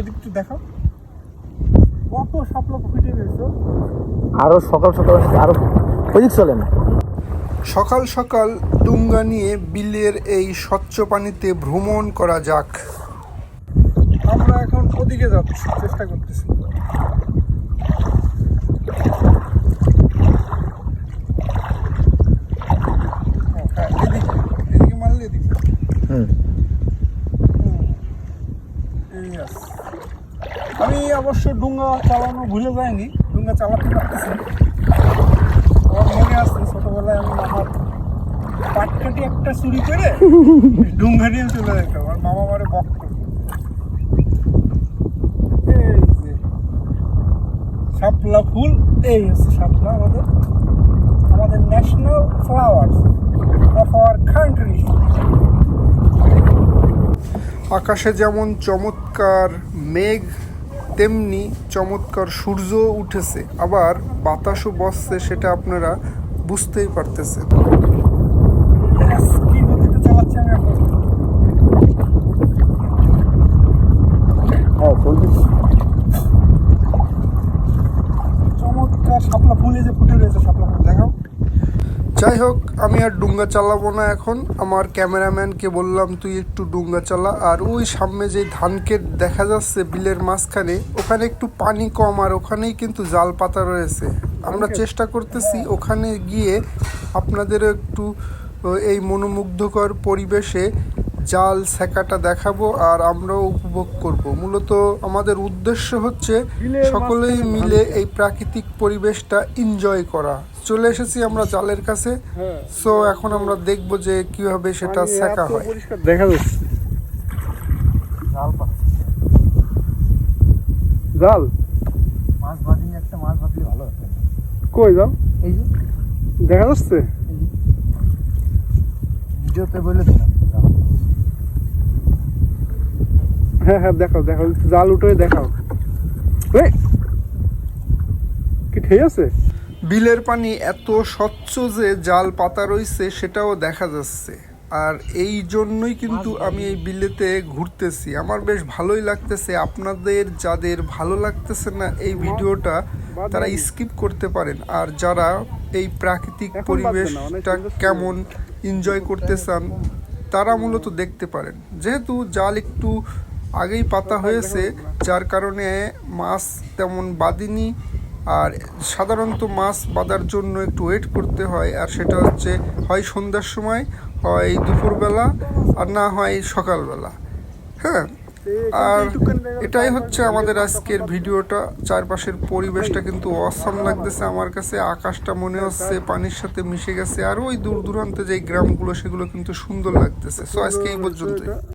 ওইদিক একটু দেখাও। কত শাপলা ফুটে রয়েছে আরও সকাল সকাল আরও ওইদিক চলেন। সকাল সকাল ডুঙ্গা নিয়ে বিলের এই স্বচ্ছ পানিতে ভ্রমণ করা যাক। আমরা এখন ওদিকে যাচ্ছি চেষ্টা করতেছি। হ্যাঁ, এদিকে এদিকে মারলে এদিকে। হুম হুম, এই আছে। আমি অবশ্য ডুঙ্গা চালানো ভুলে যাইনি, ডুঙ্গা চালাতে পারতেছি। আমার মনে আছে, ছোটবেলায় আমি আমার পাটকাটি একটা চুরি করে ডুঙ্গা নিয়ে চলে যেতাম আর মামা মারে বকত। শাপলা ফুল, এই হচ্ছে শাপলা আমাদের। আমাদের national flower of our country আকাশে যেমন চমৎকার মেঘ তেমনি চমৎকার সূর্য উঠেছে আবার বাতাসও বসছে সেটা আপনারা বুঝতেই পারতেছেন। হ্যাঁ চমৎকার শাপলা ফুল যে ফুটে রয়েছে শাপলা ফুল দেখাও। যাই হোক আমি আর ডুঙ্গা চালাবো না এখন। আমার ক্যামেরাম্যানকে বললাম তুই একটু ডুঙ্গা চালা। আর ওই সামনে যে ধানক্ষেত দেখা যাচ্ছে বিলের মাঝখানে ওখানে একটু পানি কম আর ওখানেই কিন্তু জাল পাতা রয়েছে। আমরা চেষ্টা করতেছি ওখানে গিয়ে আপনাদেরও একটু এই মনোমুগ্ধকর পরিবেশে জাল সেকাটা দেখাবো আর আমরাও উপভোগ করব। মূলত আমাদের উদ্দেশ্য হচ্ছে সকলেই মিলে এই প্রাকৃতিক পরিবেশটা এনজয় করা। চলে এসেছি আমরা জালের কাছে। হ্যাঁ। সো এখন আমরা দেখব যে কীভাবে সেটা শেখা হয়। দেখা যাচ্ছে। জাল মাছ বাঁধি একটা মাছ বাঁধলে ভালো কই জাল? এই যে। দেখা যাচ্ছে? ভিডিওতে বলে দিলাম হ্যাঁ হ্যাঁ দেখাও দেখাও জাল উঠে দেখাও। কি ঠিক আছে? বিলের পানি এত স্বচ্ছ যে জাল পাতা রয়েছে সেটাও দেখা যাচ্ছে। আর এই জন্যই কিন্তু আমি এই বিলেতে ঘুরতেছি। আমার বেশ ভালোই লাগতেছে। আপনাদের যাদের ভালো লাগতেছে না এই ভিডিওটা তারা স্কিপ করতে পারেন। আর যারা এই প্রাকৃতিক পরিবেশটা। কেমন এনজয় করতে চান তারা মূলত দেখতে পারেন। যেহেতু জাল একটু আগেই পাতা হয়েছে যার কারণে মাছ তেমন বাঁধেনি আর সাধারণত মাছ বাঁধার জন্য একটু ওয়েট করতে হয়, আর সেটা হচ্ছে হয় সন্ধ্যার সময়, হয় দুপুরবেলা, আর না হয় সকালবেলা। হ্যাঁ? আর এটাই হচ্ছে আমাদের আজকের ভিডিওটা। চারপাশের পরিবেশটা কিন্তু অসাম লাগতেছে আমার কাছে। আকাশটা মনে হচ্ছে পানির সাথে মিশে গেছে, আর ওই দূর দূরান্তে যে গ্রামগুলো, সেগুলো কিন্তু সুন্দর লাগতেছে। সো আজকে এই পর্যন্তই।